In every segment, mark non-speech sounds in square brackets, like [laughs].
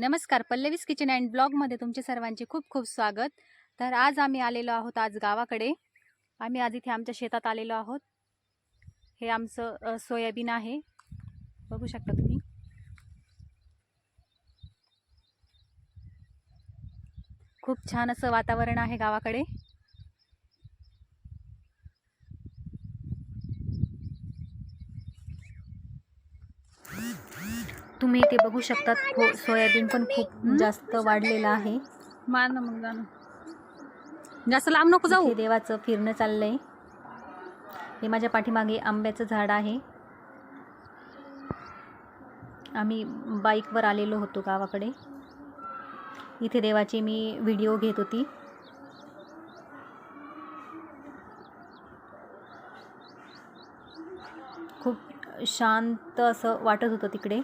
नमस्कार पल्लवीस kitchen and ब्लॉगमध्ये तुमचे सर्वांचे खूप खूप स्वागत. तर आज आम्ही आलेलो आहोत आज गावाकडे. आम्ही आज इथे आमच्या शेतात आलेलो आहोत. हे आमचं सोयाबीन आहे. बघू शकता तुम्ही. खूप छान असं वातावरण आहे गावाकडे. तुम्ही इथे बघू शकतात. खो सोयाबीन पण खूप जास्त वाढलेलं आहे. मार ना मग जाणं जास्त लांब नको जाऊ. इथे देवाचं फिरणं चाललंय. हे माझ्या पाठीमागे आंब्याचं झाड आहे. आम्ही बाईकवर आलेलो होतो गावाकडे. इथे देवाची मी व्हिडिओ घेत होती. खूप शांत असं वाटत होतं तिकडे.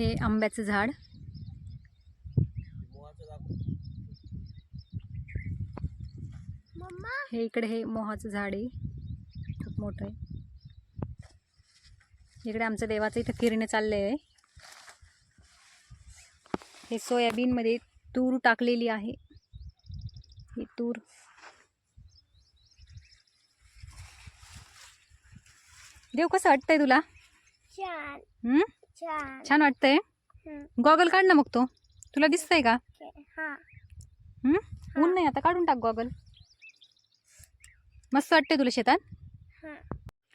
हे आंब्याचं झाड. हे इकडे हे मोहाचं झाड आहे. खूप मोठं आहे. इकडे आमचं देवाचं इथं फिरणे चाललं आहे हे सोयाबीनमध्ये तूर टाकलेली आहे. ही तूर. देव कसं वाटतंय तुला? हम्म? छान. छान वाटतंय. गॉगल काढ ना मग तो. तुला दिसतंय का. हा? ऊन नाही आता काढून टाक गॉगल मस्त वाटतंय तुला शेतात. हा.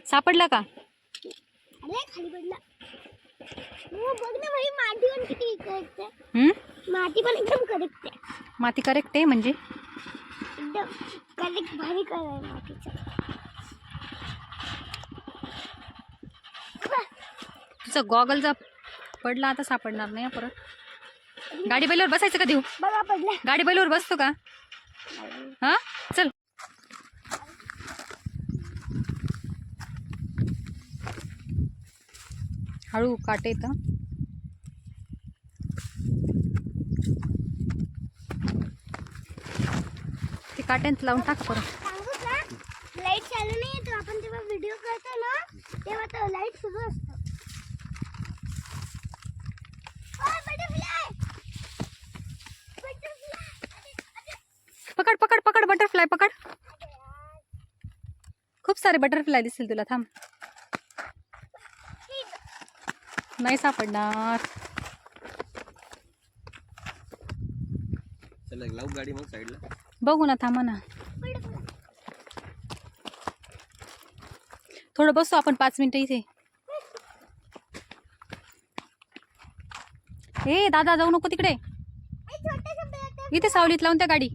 सापडला का? अरे खाली पडला. हो, बघ ना भाई माती पण एकदम करेक्ट आहे माती करेक्ट आहे म्हणजे? एकदम. करेक्ट भारी मातीचा. तुझा गॉगल जर पडला आता सापडणार नाही हं परत. गाडी बैलावर बसायचं का देऊ? गाडी बैलावर बसतो का? हा? चल. हळू काटे येतं ते काट्यांत लावून टाका परत सांगू का लाइट चालू नाही येतो आपण जेव्हा व्हिडिओ करतो ना तेव्हा तो लाइट सुरू असतो ओय, butterfly! Butterfly! पकड पकड पकड बटरफ्लाय पकड. खूप सारे बटरफ्लाय दिसतील तुला थांब. नाही सापडणार. चला लावू गाडी मग साईडला बघू ना थांबा ना. थोडं बसू आपण पाच मिनिटं इथे. ए दादा जाऊ नको तिकडे. इथे सावलीत लावून त्या गाडी.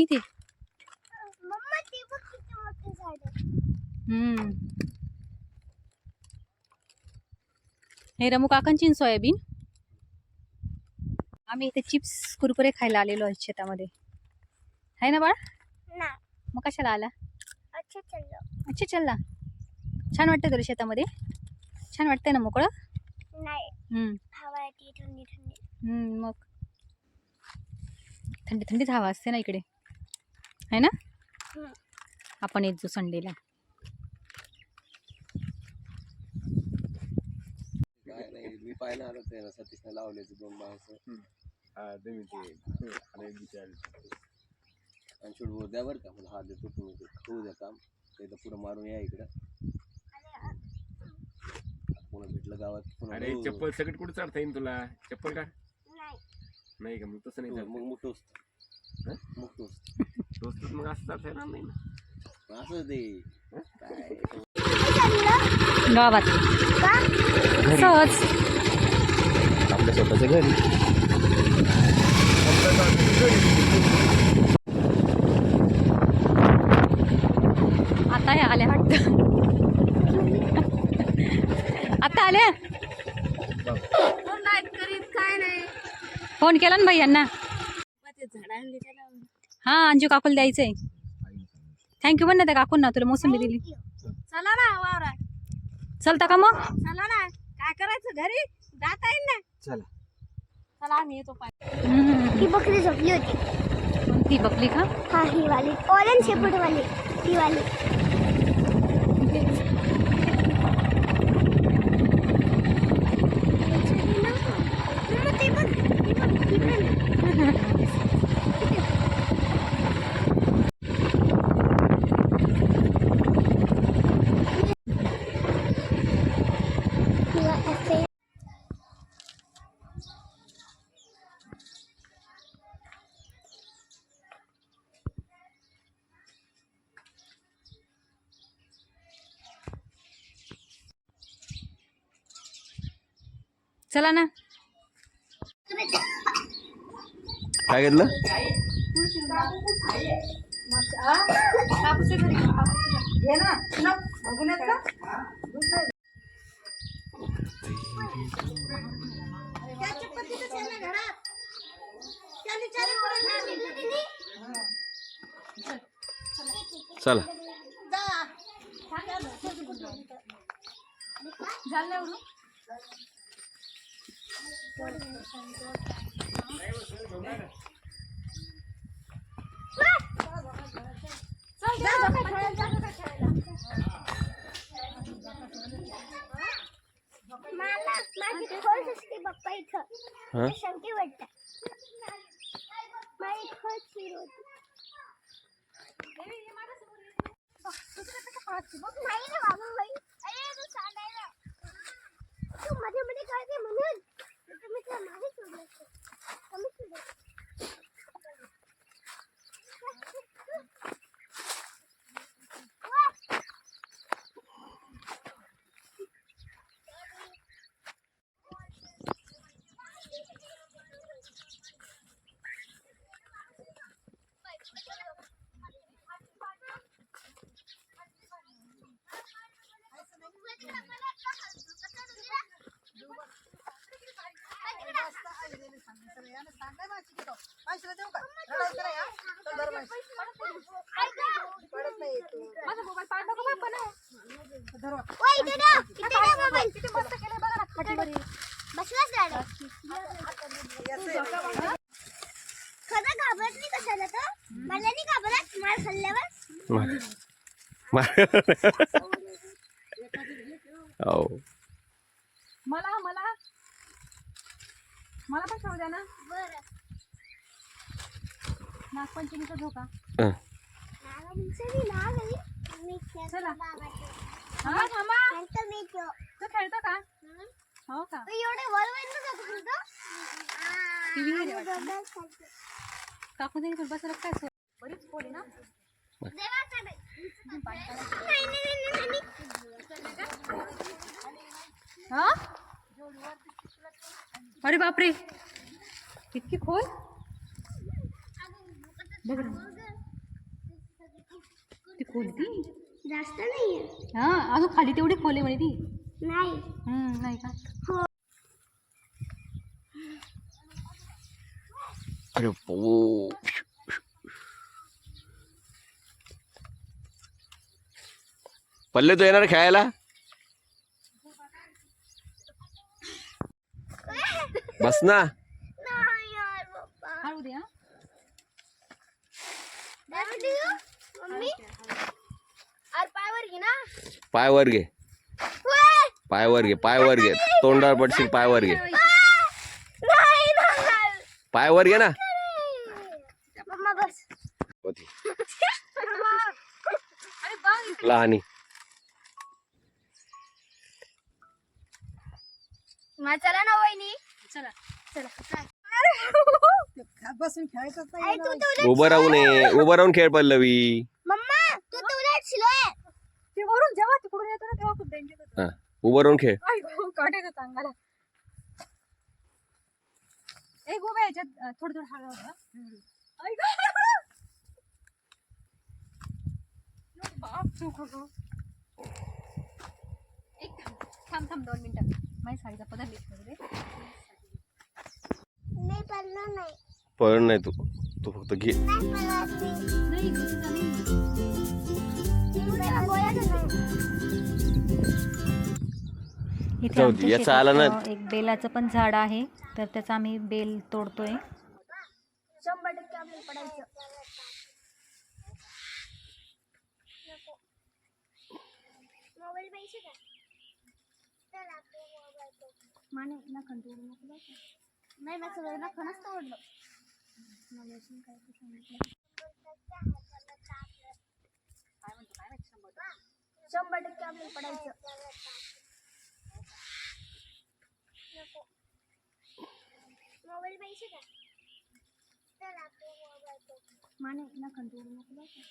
माहिती आहे हम्म. हे रमू काकांची सोयाबीन. आम्ही इथे चिप्स कुरकुरे खायला आलेलो आहे शेतामध्ये. आहे ना बाळ? ना मग कशाला आला? अच्छा चलो अच्छा चलला. छान वाटतं तुला शेतामध्ये? छान वाटतंय ना मोकळं? हम्म, मग. थंडी थंडीच हवा असते ना इकडे. आहे ना. आपण येत जो संडेला. काय नाही मी पाहिलं आलं ते ना सतीशने लावले ते दोन माणसं आणि शूट द्या बरं का मला हा देतो तुम्ही ते. खाऊ द्या काम ते तर पुढं मारून या इकडं. पुन्हा भेटलं गावात अरे हो. चप्पल सगळं कुठे चढता येईल तुला? चप्पल काढ नाही. नाही का मग तसं नाही हो, चालत. मग मुठोस हं? मुठोस दोस्त मग असं चालता येणार नाही ना असं ते काय गावात सहज आपल्या स्वतःच्या घरी आता हे आल्या वाटतं आता आल्या करीत काय नाही फोन केला ना भाई यांना ते झाड आणले त्याला हा अंजू काकूला द्यायचंय. थँक्यू म्हण ना त्या काकूंना तुला मोसंबी दिली. चला ना वावरा चलता का मग? चला ना. काय करायचं घरी? जाता येईल ना? चला. चला आम्ही येतो. ही बकरी झोपली होती. ती बघली का हा ही वाली. ऑरेंज शेपट वाली. ही वाली ते बघ, ते बघ, ती पण. तिला असे चला ना. काय घेतलं? चला. मला मध्ये खोल असते म्हणून इथं हा ते शंकी वाटत माझी खोल शिर होती नाही ना बाबा बाई अरे तू सांगायला तू मध्ये मध्ये कळते म्हणून तुम्ही तुला मागे सोडलं कमी सोडलं ओय, इथे ठेव. इथे ठेव मोबाईल. बसलाच राहिला. खरं घाबरत नाही कशाला तर मला नाही घाबरत. मार खाल्ल्यावर. [laughs] हो. मला मला. मला पण खाऊ द्या ना. बरं. नागपंचमीचा धोका. खेळतो चला. थांबा. थांबा तो. तू खेळतो का? हो का? ती? विहीर आहे वाटतं. काकू देईल बसायला काय सोय बरीच आहे ना? नाही. नाही, नाही, नाही, नाही, नाही. हा? अरे बापरे. इतकी खोल? बघ. ती खोल ती जास्त नाहीये. हा अजून खाली तेवढी खोल आहे म्हणे ती. नाही. हम्म, नाही का? अरे ओ पल्ले तो येणार खेळायला? बस ना. नाही यार पप्पा हळू दे हा. काय देऊ मम्मी अरे पायवर घे ना. पाय वर घे. ओय! पाय वर घे पाय वर घे. तोंडावर पडशील पाय वर घे. आ! नाही नाही. पाय वर घे ना. मम्मा बस. अरे बघ लहानी. मग चला ना वहिनी. चला चला. बसून खेळायचं उलट उभं राहू नये उभं राहून खेळ पल्लवी. मम्मा तू तर उलट शिलोय ते वरून जेव्हा तिकडून येतो ना तेव्हा खूप डेंजर होतं हा उभं राहून खेळ. काटे येतो अंगाला. ए गोव्या याच्यात अं, थोडं थोडं हळू हळू बाप चूक गं. एक थांब थांब दोन मिनिटं. माझ्या साडीचा पदर लिहित वगैरे नाही पडलं नाही तू तू फक्त घे नाही त्याला. इथे जाऊ दे, आमच्या याचं आलं ना. अ, एक बेलाचं पण झाड आहे तर त्याचा आम्ही बेल तोडतोय शंभर टक्के आपल्याला पडायचं नको. मोबाईल पाहिजे. माने नको बरं का. नाही ना सगळं नखनच तोडलं मला अजून काय ते सांगितलं शंभर टक्के आपल्याला पडायचं नको. मोबाईल पाहिजे का चल आपले मोबाईल तो. माने नखन तोडू नको बरं का.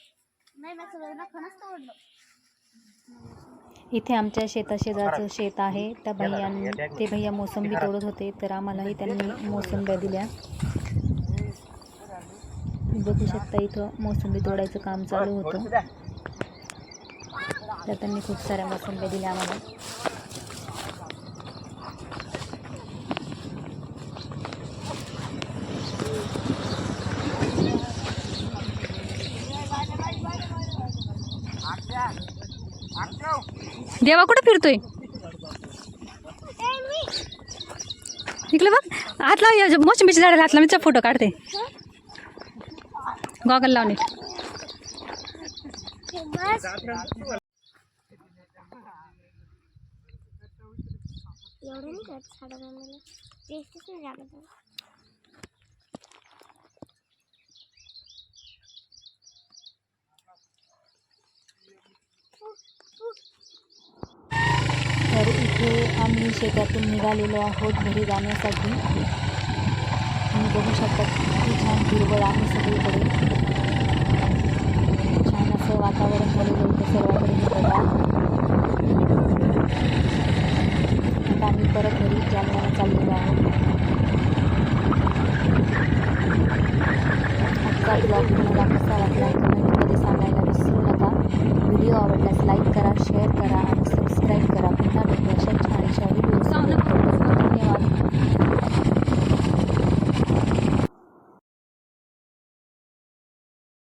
नाही ना सगळं नखनच तोडलं इथे आमच्या शेताशेजारचं शेत आहे. त्या भैयांनी ते भैया मोसंबी तोडत होते तर आम्हालाही त्यांनी मोसंब्या दिल्या. बघू शकता इथं मोसंबी तोडायचं काम चालू होतं. तर त्यांनी खूप साऱ्या मोसंब्या दिल्या आम्हाला. देवा कुठं फिरतोय? इकडे बघ. हात लाव मोसंबीच्या झाडाला हात लावून फोटो काढते. गॉगल लावणे एवढं नाही करत साडा मला टेस्टच नाही लागत आहे. तर इथे आम्ही शेतातून निघालेलो आहोत घरी जाण्यासाठी तुम्ही बघू शकता किती छान हिरवळ आहे सगळीकडे. छान असं वातावरण झालेलं होतं सर्वांकडे आता आम्ही परत घरी जालन्याला चाललेलो आहोत.